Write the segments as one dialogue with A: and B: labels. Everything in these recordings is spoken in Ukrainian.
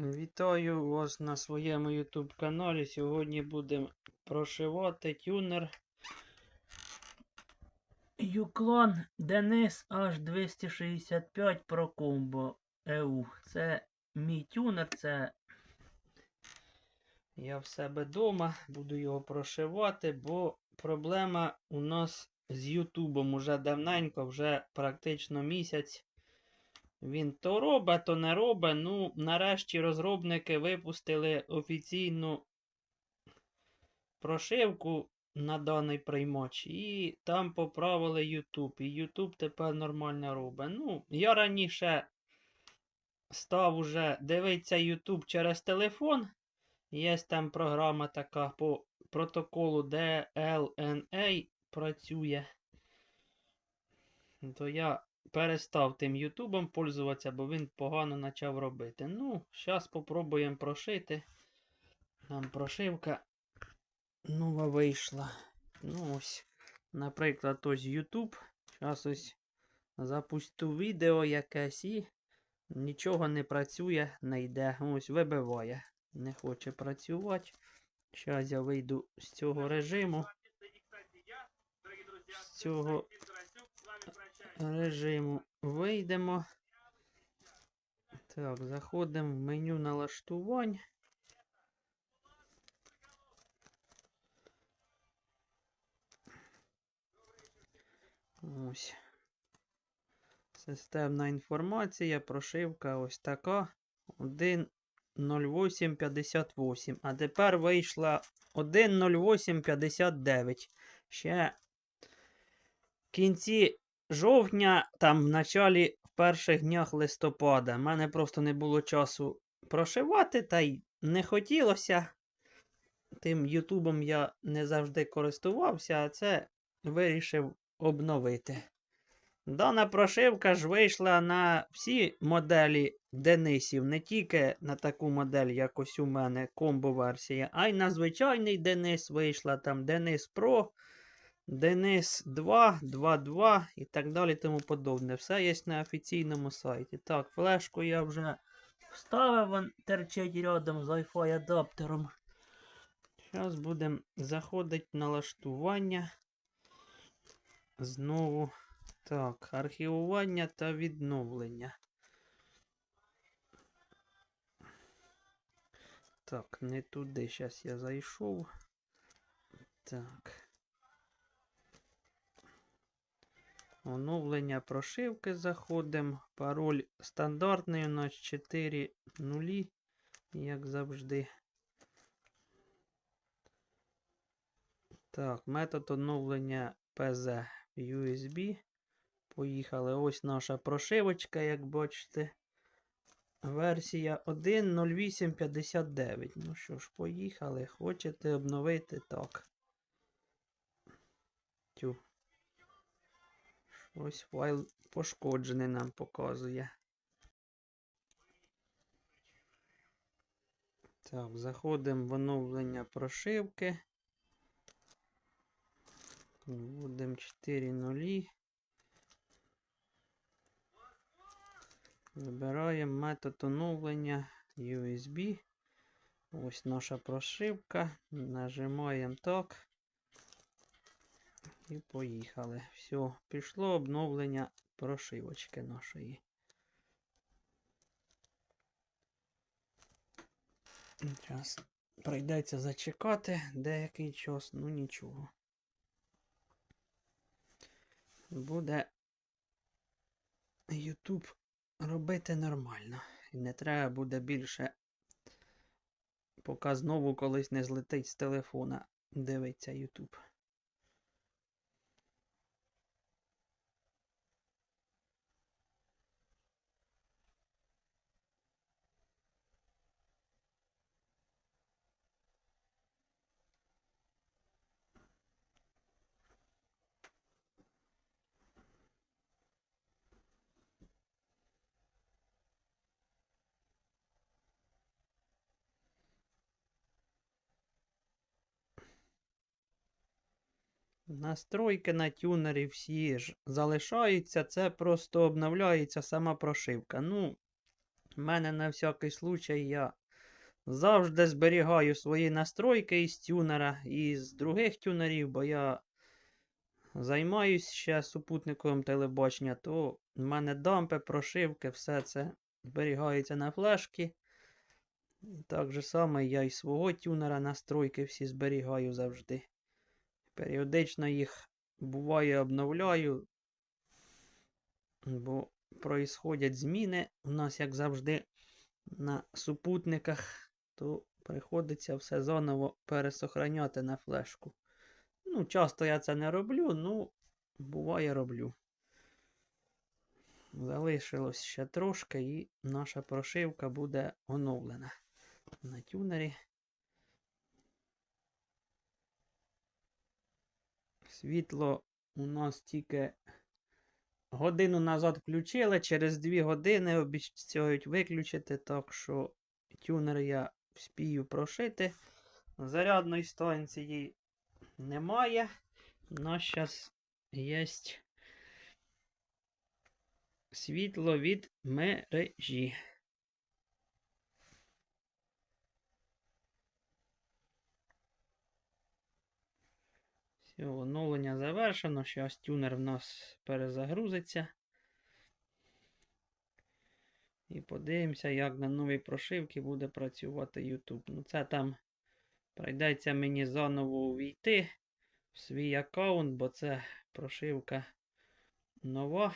A: Вітаю вас на своєму YouTube каналі. Сьогодні будемо прошивати тюнер Юклон Денис H265 Pro Combo EU. Це мій тюнер, це я в себе вдома буду його прошивати, бо проблема у нас з Ютубом уже давненько, вже практично місяць. Він то робить, то не робить. Ну, нарешті розробники випустили офіційну прошивку на даний приймач. І там поправили YouTube. І YouTube тепер нормально робить. Ну, я раніше став уже дивитися YouTube через телефон. Є там програма така по протоколу DLNA працює. То я перестав тим Ютубом пользуватися, бо він погано почав робити. Ну, зараз спробуємо прошити. Нам прошивка нова вийшла. Ну ось, наприклад, ось YouTube. Зараз ось запустю відео якесь і нічого не працює, не йде. Ось вибиває. Не хоче працювати. Зараз я вийду з цього режиму. З цього режиму вийдемо. Так, заходимо в меню налаштувань. Ось. Системна інформація, прошивка ось така. 1.0858. А тепер вийшла 1.0859. Ще в кінці жовтня, там в началі в перших днях листопада. У мене просто не було часу прошивати, та й не хотілося. Тим Ютубом я не завжди користувався, а це вирішив обновити. Дана прошивка ж вийшла на всі моделі Денисів, не тільки на таку модель, як ось у мене комбо-версія, а й на звичайний Денис вийшла там Денис Pro. Денис 2, 2.2 і так далі тому подобне. Все є на офіційному сайті. Так, флешку я вже вставив, вон терчить рядом з Wi-Fi адаптером. Зараз будемо заходити в налаштування. Знову. Так, архівування та відновлення. Так, не туди. Зараз я зайшов. Так. Оновлення прошивки заходимо. Пароль стандартний у нас 4 нулі, як завжди. Так, метод оновлення PZ USB. Поїхали. Ось наша прошивочка, як бачите. Версія 1.0859. Ну що ж, поїхали. Хочете обновити так. Тю. Ось файл пошкоджений нам показує. Так, заходимо в оновлення прошивки. Вводимо 4 нулі. Вибираємо метод оновлення USB. Ось наша прошивка. Нажимаємо так. І поїхали. Все, пішло обновлення прошивочки нашої. Зараз прийдеться зачекати деякий час, ну нічого. Буде YouTube робити нормально. І не треба буде більше, поки знову колись не злетить з телефона, дивиться YouTube. Настройки на тюнері всі ж залишаються, це просто обновляється сама прошивка. Ну, в мене на всякий случай я завжди зберігаю свої настройки із тюнера і з других тюнерів, бо я займаюсь ще супутниковим телебачення, то в мене дампи, прошивки, все це зберігається на флешки. Так же саме я і свого тюнера настройки всі зберігаю завжди. Періодично їх буває обновляю, бо проїсходять зміни у нас, як завжди, на супутниках, то приходиться все заново пересохраняти на флешку. Ну, часто я це не роблю, ну, буває роблю. Залишилось ще трошки, і наша прошивка буде оновлена на тюнері. Світло у нас тільки годину назад включили, через 2 години обіцяють виключити, так що тюнер я вспію прошити. Зарядної станції немає. У нас зараз є світло від мережі. Оновлення завершено. Зараз тюнер в нас перезагрузиться. І подивимося, як на новій прошивці буде працювати YouTube. Ну, це там прийдеться мені заново увійти в свій аккаунт, бо це прошивка нова.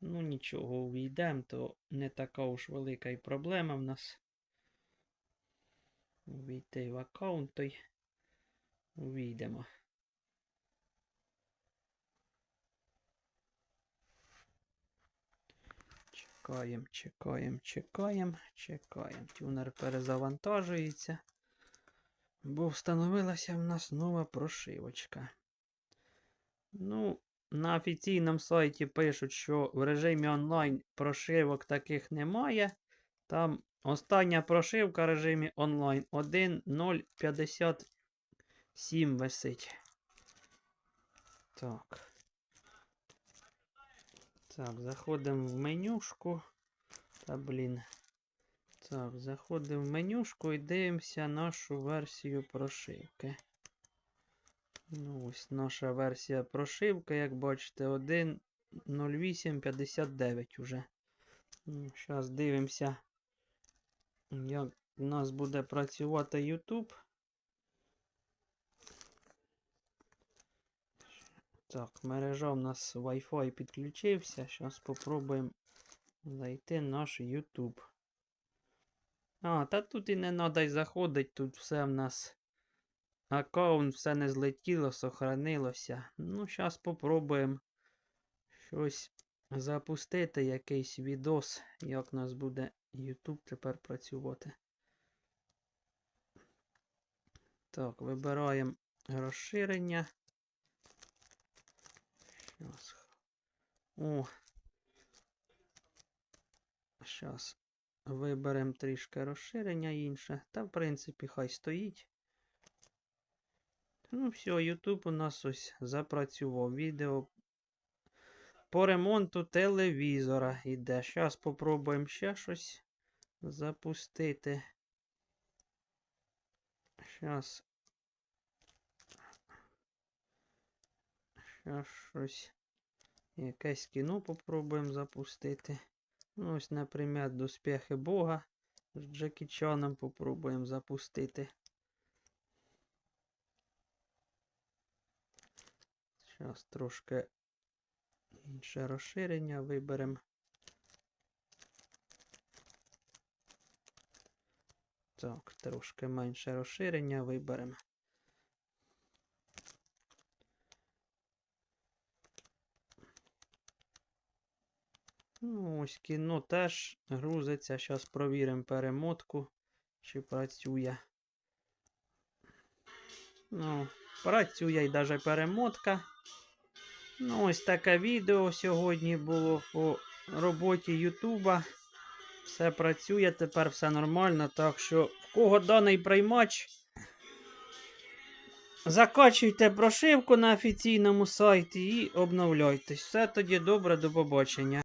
A: Ну, нічого, увійдемо, то не така уж велика і проблема в нас. Увійти в аккаунт, то й увійдемо. Чекаємо, чекаємо, чекаємо, чекаємо. Тюнер перезавантажується. Бо встановилася в нас нова прошивочка. Ну, на офіційному сайті пишуть, що в режимі онлайн прошивок таких немає. Там остання прошивка в режимі онлайн 1.057 висить. Так. Так, заходимо в менюшку. Та блін. Так, заходимо в менюшку і дивимося нашу версію прошивки. Ну, ось наша версія прошивки, як бачите, 1.0859 уже. Зараз дивимося, як у нас буде працювати YouTube. Так, мережа у нас Wi-Fi підключився. Зараз спробуємо зайти наш YouTube. А, та тут і не треба й заходить, тут все в нас. Аккаунт, все не злетіло, сохранилося. Ну, зараз спробуємо щось запустити, якийсь відос, як у нас буде YouTube тепер працювати. Так, вибираємо розширення. О. Зараз виберемо трішки розширення інше. Та, в принципі, хай стоїть. Ну, все, YouTube у нас ось запрацював. Відео по ремонту телевізора йде. Зараз спробуємо ще щось запустити. Зараз. Зараз щось. Якесь кіно попробуємо запустити. Ну, ось, наприклад, Доспехи Бога з Джекі Чаном попробуємо запустити. Зараз трошки інше розширення виберемо. Так, трошки менше розширення виберемо. Ну, ось кіно теж грузиться. Зараз провіримо перемотку, чи працює. Ну, працює і навіть перемотка. Ну, ось таке відео сьогодні було по роботі Ютуба. Все працює, тепер все нормально. Так що, в кого даний приймач, закачуйте прошивку на офіційному сайті і обновляйтесь. Все тоді добре, до побачення.